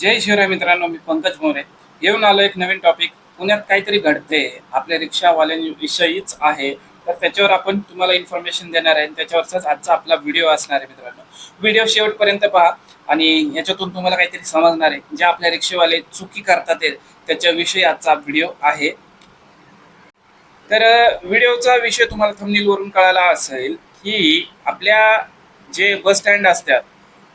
जय शिवराय मित्रांनो मी पंकज मोरे. येऊन आलो एक नवीन टॉपिक पुण्यात काहीतरी घडते. आपल्या रिक्षावाल्यांविषयीच आहे. तर त्याच्यावर आपण तुम्हाला इन्फॉर्मेशन देणार आहे. आणि त्याच्यावरचाच आजचा आपला व्हिडिओ असणार आहे मित्रांनो. व्हिडिओ शेवटपर्यंत पहा आणि याच्यातून तुम्हाला काहीतरी समजणार आहे. जे आपल्या रिक्षेवाले चुकी करतात त्याच्याविषयी आजचा व्हिडिओ आहे. तर व्हिडिओचा विषय तुम्हाला थंबनेलवरून कळाला असेल की आपल्या जे बस स्टँड असतात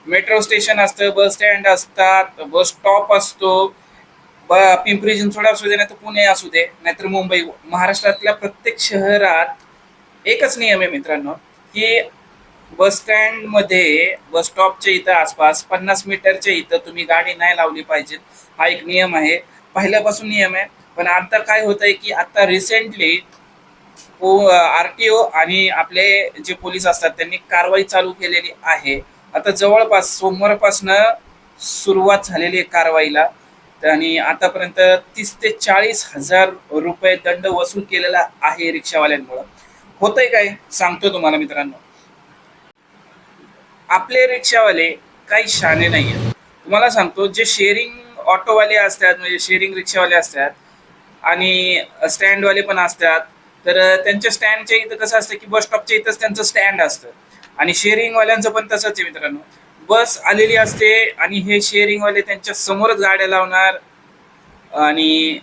मेट्रो स्टेशन असतं बस स्टँड असतात बस स्टॉप असतो. ब पिंपरी चिंचवड असू दे नाही तर पुणे असू दे नाहीतर मुंबई. महाराष्ट्रातल्या प्रत्येक शहरात एकच नियम आहे मित्रांनो की बस स्टँडमध्ये बस स्टॉपच्या इथं आसपास पन्नास मीटरच्या इथं तुम्ही गाडी नाही लावली पाहिजे. हा एक नियम आहे. पहिल्यापासून नियम आहे. पण आता काय होत आहे की आता रिसेंटली आर टी ओ आणि आपले जे पोलीस असतात त्यांनी कारवाई चालू केलेली आहे. आता जवळपास सोमवारपासनं सुरुवात झालेली आहे कारवाईला. आणि आतापर्यंत तीस ते चाळीस हजार रुपये दंड वसूल केलेला आहे रिक्षावाल्यांमुळं. होतंय काय? सांगतो तुम्हाला मित्रांनो. आपले रिक्षावाले काही शाने नाही आहेत तुम्हाला सांगतो जे शेअरिंग ऑटोवाले असतात म्हणजे शेअरिंग रिक्षावाले असतात आणि स्टँडवाले पण असतात तर त्यांच्या स्टँडच्या इथं कसं असतं की बस स्टॉपच्या इथंच त्यांचं स्टँड असतं. आणि शेअरिंगवाल्यांचं पण तसंच आहे मित्रांनो. बस आलेली असते आणि हे शेअरिंगवाले त्यांच्या समोरच गाड्या लावणार. आणि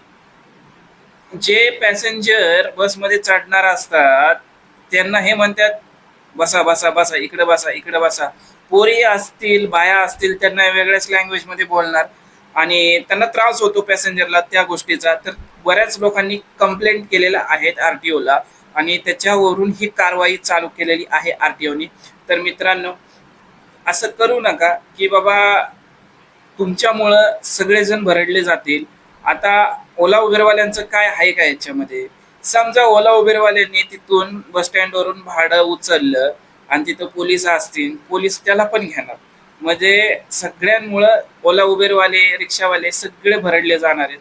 जे पॅसेंजर बसमध्ये चढणार असतात त्यांना हे म्हणतात बसा बसा बसा इकडे बसा इकडे बसा. पोरी असतील बाया असतील त्यांना वेगळ्याच लँग्वेजमध्ये बोलणार. आणि त्यांना त्रास होतो पॅसेंजरला त्या गोष्टीचा. तर बऱ्याच लोकांनी कंप्लेंट केलेल्या आहेत आर टी ओला आणि त्याच्यावरून ही कारवाई चालू केलेली आहे आर टी ओनी तर मित्रांनो असं करू नका की बाबा तुमच्यामुळं सगळेजण भरडले जातील. आता ओला उबेरवाल्यांचं काय आहे का याच्यामध्ये? समजा ओला उबेरवाल्यांनी तिथून बस स्टँडवरून भाडं उचललं आणि तिथं पोलीस असतील पोलीस त्याला पण घेणार. म्हणजे सगळ्यांमुळं ओला उबेरवाले रिक्षावाले सगळे भरडले जाणार आहेत.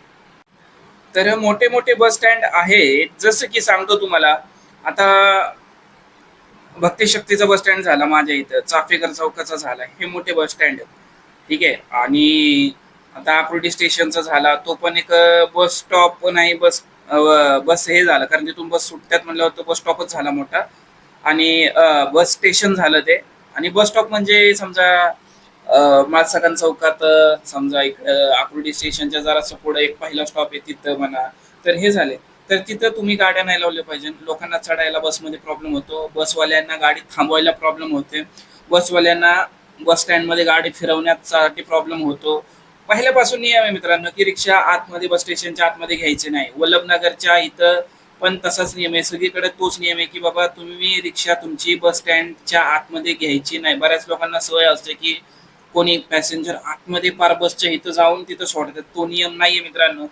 तर मोठे मोठे बस स्टँड आहेत. जसं की सांगतो तुम्हाला आता भक्तिशक्तीचा बस स्टँड झाला माझ्या इथं. चाफेकर चौकाचा झाला. हे मोठे बस स्टँड ठीक आहे? आणि आता आकुर्डी स्टेशनचा झाला. तो पण एक बस स्टॉप नाही बस बस हे झालं. कारण तिथून बस सुट्ट्यात म्हणल्यावर तो बस स्टॉपच झाला मोठा. आणि बस स्टेशन झालं ते. आणि बस स्टॉप म्हणजे समजा माळसाकान चौकात समजा इकडं आकुर्डी स्टेशनच्या जरासं पुढे एक पहिला स्टॉप आहे तिथं म्हणा. तर हे झाले. तर तिथं तुम्ही गाड्या नाही लावल्या पाहिजे. लोकांना चढायला बसमध्ये प्रॉब्लेम होतो. बसवाल्यांना गाडी थांबवायला प्रॉब्लेम होते. बसवाल्यांना बस स्टँडमध्ये गाडी फिरवण्यासाठी प्रॉब्लेम होतो. पहिल्यापासून नियम आहे मित्रांनो की रिक्षा आतमध्ये बस स्टेशनच्या आतमध्ये घ्यायचे नाही. वल्लभनगरच्या इथं पण तसाच नियम आहे. सगळीकडे तोच नियम आहे की बाबा तुम्ही रिक्षा तुमची बस स्टँडच्या आतमध्ये घ्यायची नाही. बऱ्याच लोकांना सवय असते की कोणी पॅसेंजर आतमध्ये पार बसच्या इथं जाऊन तिथं सोडतात. तो नियम नाहीये मित्रांनो.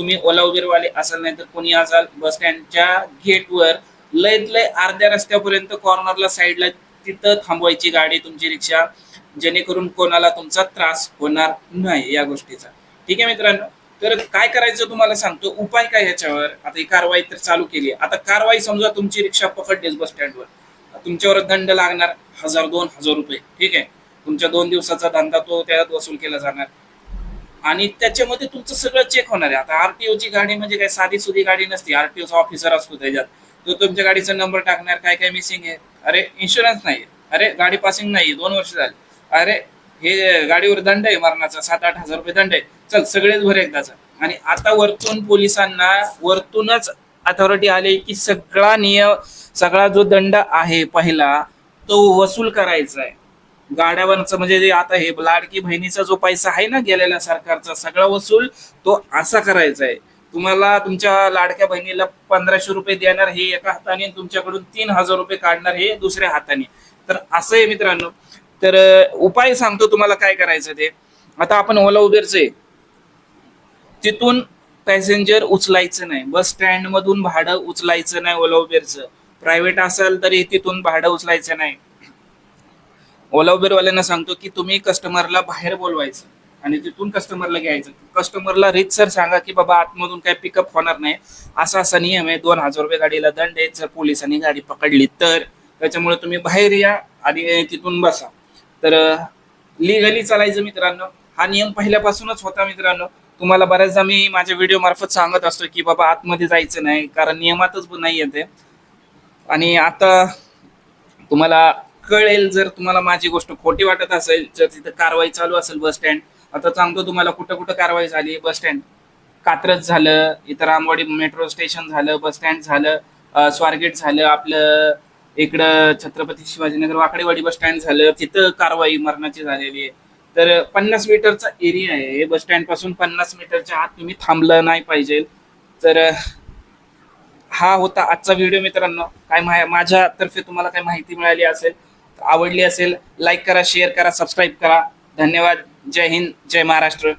तुम्ही ओला उबेरवाले असाल नाही तर कोणी असाल बस स्टँडच्या गेटवर लयत लय अर्ध्या रस्त्यापर्यंत कॉर्नरला साईडला तिथं थांबवायची गाडी तुमची रिक्षा जेणेकरून कोणाला तुमचा त्रास होणार नाही या गोष्टीचा. ठीक आहे मित्रांनो? तर काय करायचं तुम्हाला सांगतो. उपाय काय ह्याच्यावर आता ही कारवाई तर चालू केली आता कारवाई समजा तुमची रिक्षा पकडलीच बस स्टँडवर तुमच्यावर दंड लागणार हजार दोन हजार रुपये. ठीक आहे? तुमच्या दोन दिवसाचा धंदा तो त्यात वसूल केला जाणार. आणि त्याच्यामध्ये तुमचं सगळं चेक होणार आहे. आता आरटीओची गाडी म्हणजे काय साधी सुधी गाडी नसते. आरटीओचा ऑफिसर असतो त्याच्यात. तो तुमच्या गाडीचा नंबर टाकणार काय काय मिसिंग आहे. अरे इन्शुरन्स नाही अरे गाडी पासिंग नाही दोन वर्ष झाली. अरे हे गाडीवर दंड आहे मरणाचा. सात आठ हजार रुपये दंड आहे. चल सगळेच भर एकदाचा. आणि आता वरतून पोलिसांना वरतूनच अथॉरिटी आली की सगळा नियम सगळा जो दंड आहे पहिला तो वसूल करायचा आहे. गाड्यावरचं म्हणजे जे आता हे लाडकी बहिणीचा जो पैसा आहे ना गेलेला सरकारचा सगळा वसूल तो असा करायचा आहे. तुम्हाला तुमच्या लाडक्या बहिणीला पंधराशे रुपये देणार हे एका हाताने तुमच्याकडून तीन हजार रुपये काढणार हे दुसऱ्या हाताने. तर असं आहे मित्रांनो. तर उपाय सांगतो तुम्हाला काय करायचं ते. आता आपण ओला उबेरचे. तिथून पॅसेंजर उचलायचं नाही. बस स्टँड मधून भाडं उचलायचं नाही ओला उबेरचं. प्रायव्हेट असेल तरी तिथून भाडं उचलायचं नाही. ओला उबेरवाल्यांना सांगतो की तुम्ही कस्टमरला बाहेर बोलवायचं आणि तिथून कस्टमरला घ्यायचं. कस्टमरला सर सांगा की बाबा आतमधून काय पिकअप होणार नाही. असा असा नियम आहे. दोन हजार रुपये गाडीला दंड आहे. जर पोलिसांनी गाडी पकडली तर त्याच्यामुळे तुम्ही बाहेर या आणि तिथून बसा. तर लिगली चालायचं मित्रांनो. हा नियम पहिल्यापासूनच होता मित्रांनो. तुम्हाला बऱ्याचदा मी माझ्या व्हिडिओ मार्फत सांगत असतो की बाबा आतमध्ये जायचं नाही. कारण नियमातच नाही येते आणि आता तुम्हाला कळेल जर तुम्हाला माझी गोष्ट खोटी वाटत असेल जर तिथं कारवाई चालू असेल बस स्टँड आता सांगतो तुम्हाला कुठं कुठं कारवाई झाली बस स्टँड. कात्रज झालं इथं रामवाडी मेट्रो स्टेशन झालं बस स्टँड झालं स्वारगेट झालं आपलं इकडं छत्रपती शिवाजीनगर वाकडेवाडी बस स्टँड झालं तिथं कारवाई मरणाची झालेली आहे. तर पन्नास मीटरचा एरिया आहे बस स्टँडपासून पन्नास मीटरच्या आत तुम्ही थांबलं नाही पाहिजे. तर हा होता आजचा व्हिडिओ मित्रांनो. काय माझ्यातर्फे तुम्हाला काय माहिती मिळाली असेल आवडली असेल लाईक करा शेअर करा सबस्क्राईब करा. धन्यवाद. जय हिंद जय महाराष्ट्र.